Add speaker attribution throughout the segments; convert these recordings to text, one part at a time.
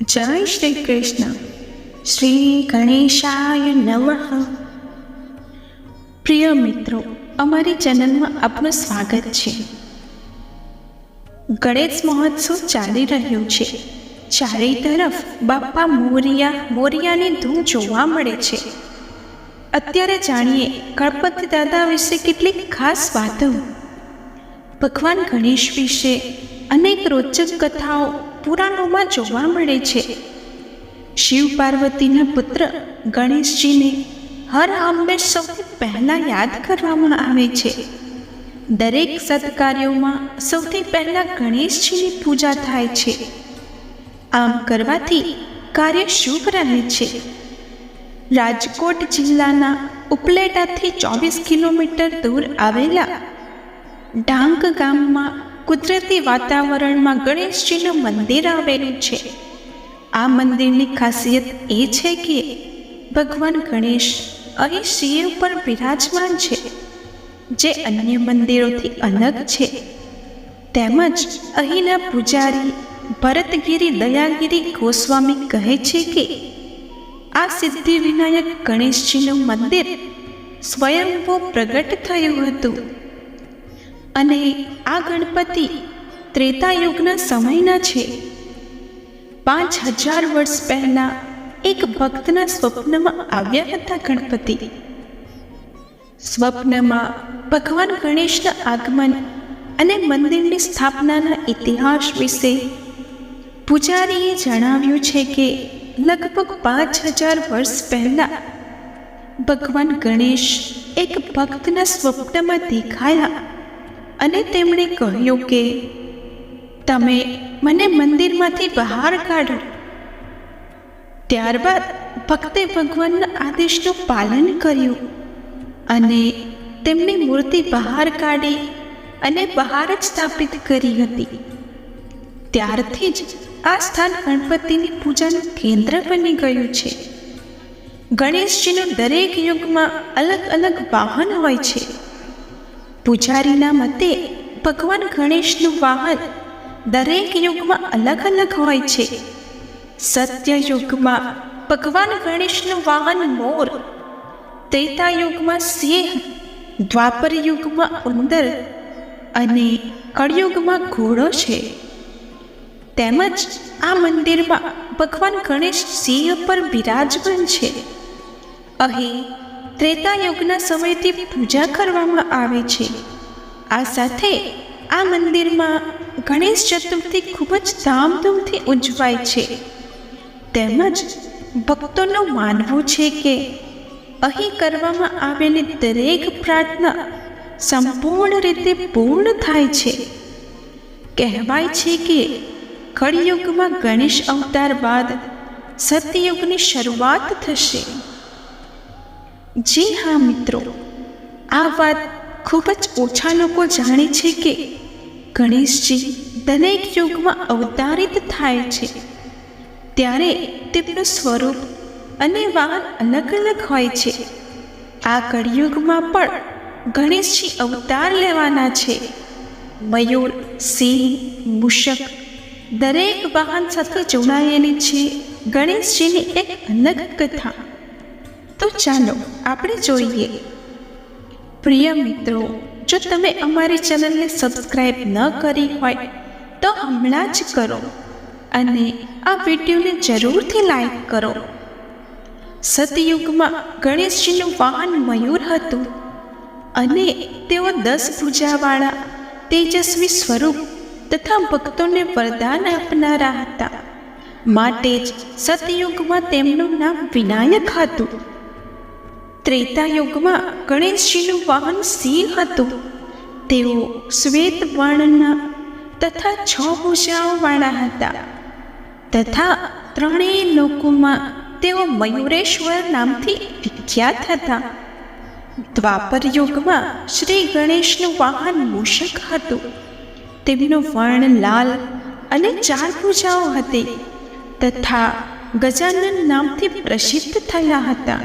Speaker 1: જય શ્રી કૃષ્ણ શ્રી ગણેશાય નમઃ પ્રિય મિત્રો અમારી ચેનલમાં આપનું સ્વાગત છે. ગણેશ મહોત્સવ ચાલી રહ્યો છે. ચારે તરફ બાપા મોરિયા, મોરિયાની ધૂમ જોવા મળે છે. અત્યારે જાણીએ ગણપતિ દાદા વિશે કેટલીક ખાસ વાતો. ભગવાન ગણેશ વિશે અનેક રોચક કથાઓ પુરાણોમાં જોવા મળે છે. શિવ પાર્વતીના પુત્ર ગણેશજીને હર હંમેશ સૌથી પહેલાં યાદ કરવામાં આવે છે. દરેક સત્કાર્યોમાં સૌથી પહેલાં ગણેશજીની પૂજા થાય છે. આમ કરવાથી કાર્ય શુભ રહે છે. રાજકોટ જિલ્લાના ઉપલેટાથી ચોવીસ કિલોમીટર દૂર આવેલા ડાંગ ગામમાં કુદરતી વાતાવરણમાં ગણેશજીનું મંદિર આવેલું છે. આ મંદિરની ખાસિયત એ છે કે ભગવાન ગણેશ અહીં શિવ પર બિરાજમાન છે. જે અન્ય મંદિરોથી અલગ છે. તેમજ અહીંના પૂજારી ભરતગીરી દયાગીરી ગોસ્વામી કહે છે કે આ સિદ્ધિ વિનાયક ગણેશજીનું મંદિર સ્વયંભૂ પ્રગટ થયું હતું. અને આ ગણપતિ ત્રેતાયુગના સમયના છે. પાંચ હજાર વર્ષ પહેલા એક ભક્તના સ્વપ્નમાં આવ્યા હતા ગણપતિ. સ્વપ્નમાં ભગવાન ગણેશના આગમન અને મંદિરની સ્થાપનાના ઇતિહાસ વિશે પૂજારીએ જણાવ્યું છે કે લગભગ પાંચ હજાર વર્ષ પહેલાં ભગવાન ગણેશ એક ભક્તના સ્વપ્નમાં દેખાયા. અને તેમણે કહ્યું કે, તમે મને મંદિરમાંથી બહાર કાઢો. ત્યારબાદ ભક્તે ભગવાનના આદેશનું પાલન કર્યું અને તેમની મૂર્તિ બહાર કાઢી અને બહાર જ સ્થાપિત કરી હતી. ત્યારથી જ આ સ્થાન ગણપતિની પૂજાનું કેન્દ્ર બની ગયું છે. ગણેશજીનું દરેક યુગમાં અલગ અલગ વાહન હોય છે. પૂજારીના મતે ભગવાન ગણેશનું વાહન દરેક યુગમાં અલગ અલગ હોય છે. સત્ય યુગમાં ભગવાન ગણેશનું વાહન મોર, ત્રેતા યુગમાં સિંહ, દ્વાપર યુગમાં ઉંદર અને કળયુગમાં ઘોડો છે. તેમજ આ મંદિરમાં ભગવાન ગણેશ સિંહ પર બિરાજમાન છે. અહીં ત્રેતા યુગના સમયથી પૂજા કરવામાં આવે છે. આ સાથે આ મંદિરમાં ગણેશ ચતુર્થી ખૂબ જ ધામધૂમથી ઉજવાય છે. તેમજ ભક્તોનું માનવું છે કે અહીં કરવામાં આવેલી દરેક પ્રાર્થના સંપૂર્ણ રીતે પૂર્ણ થાય છે. કહેવાય છે કે કળિયુગમાં ગણેશ અવતાર બાદ સતયુગની શરૂઆત થશે. જી હા, મિત્રો. આ વાત ખૂબ જ ઓછા લોકો જાણે છે કે ગણેશજી દરેક યુગમાં અવતારિત થાય છે. ત્યારે તેમનું સ્વરૂપ અને વાહન અલગ અલગ હોય છે. આ કળિયુગમાં પણ ગણેશજી અવતાર લેવાના છે. મયુર, સિંહ, મૂષક દરેક વાહન સાથે જોડાયેલી છે. ગણેશજીની એક અલગ કથા. તો ચાલો આપણે જોઈએ. પ્રિય મિત્રો, જો તમે અમારી ચેનલને સબસ્ક્રાઈબ ન કરી હોય, તો હમણાં જ કરો અને આ વિડીયોને જરૂરથી લાઈક કરો. સતયુગમાં ગણેશજીનું વાહન મયુર હતું અને તેઓ દસ ભૂજાવાળા તેજસ્વી સ્વરૂપ તથા ભક્તોને વરદાન આપનારા હતા. માટે જ સતયુગમાં તેમનું નામ વિનાયક હતું. ત્રેતા યુગમાં ગણેશજીનું વાહન સિંહ હતું. તેઓ શ્વેત વર્ણના તથા છ ભૂજાઓવાળા હતા. તથા ત્રણેય લોકોમાં તેઓ મયુરેશ્વર નામથી વિખ્યાત હતા. દ્વાપર યુગમાં શ્રી ગણેશનું વાહન મૂષક હતું. તેમનું વર્ણ લાલ અને ચાર ભૂજાઓ હતી. તથા ગજાનન નામથી પ્રસિદ્ધ થયા હતા.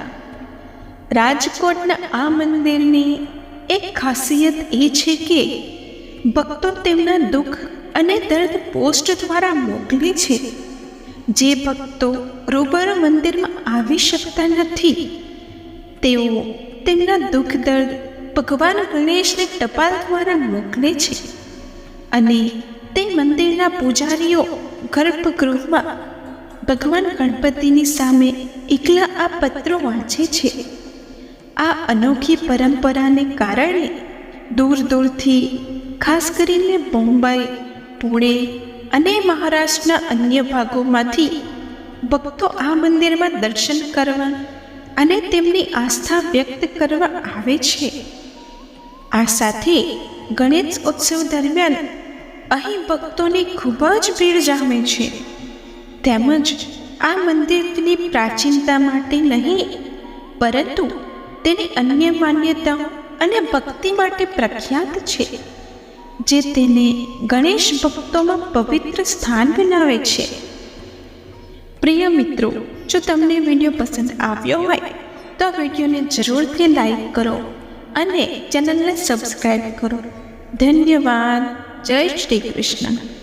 Speaker 1: રાજકોટના આ મંદિરની એક ખાસિયત એ છે કે ભક્તો તેમના દુઃખ અને દર્દ પોસ્ટ દ્વારા મોકલે છે. જે ભક્તો રૂબરૂ મંદિરમાં આવી શકતા નથી, તેઓ તેમના દુઃખ દર્દ ભગવાન ગણેશને ટપાલ દ્વારા મોકલે છે અને તે મંદિરના પૂજારીઓ ગર્ભગૃહમાં ભગવાન ગણપતિની સામે એકલા આ પત્રો વાંચે છે. આ અનોખી પરંપરાને કારણે દૂર દૂરથી ખાસ કરીને મુંબઈ, પુણે અને મહારાષ્ટ્રના અન્ય ભાગોમાંથી ભક્તો આ મંદિરમાં દર્શન કરવા અને તેમની આસ્થા વ્યક્ત કરવા આવે છે. આ સાથે ગણેશ ઉત્સવ દરમિયાન અહીં ભક્તોની ખૂબ જ ભીડ જામે છે. તેમજ આ મંદિરની પ્રાચીનતા માટે નહીં, પરંતુ તેની અન્ય માન્યતાઓ અને ભક્તિ માટે પ્રખ્યાત છે, જે તેને ગણેશ ભક્તોમાં પવિત્ર સ્થાન બનાવે છે. પ્રિય મિત્રો, જો તમને વીડિયો પસંદ આવ્યો હોય, તો વિડીયોને જરૂરથી લાઈક કરો અને ચેનલને સબસ્ક્રાઈબ કરો. ધન્યવાદ. જય શ્રી કૃષ્ણ.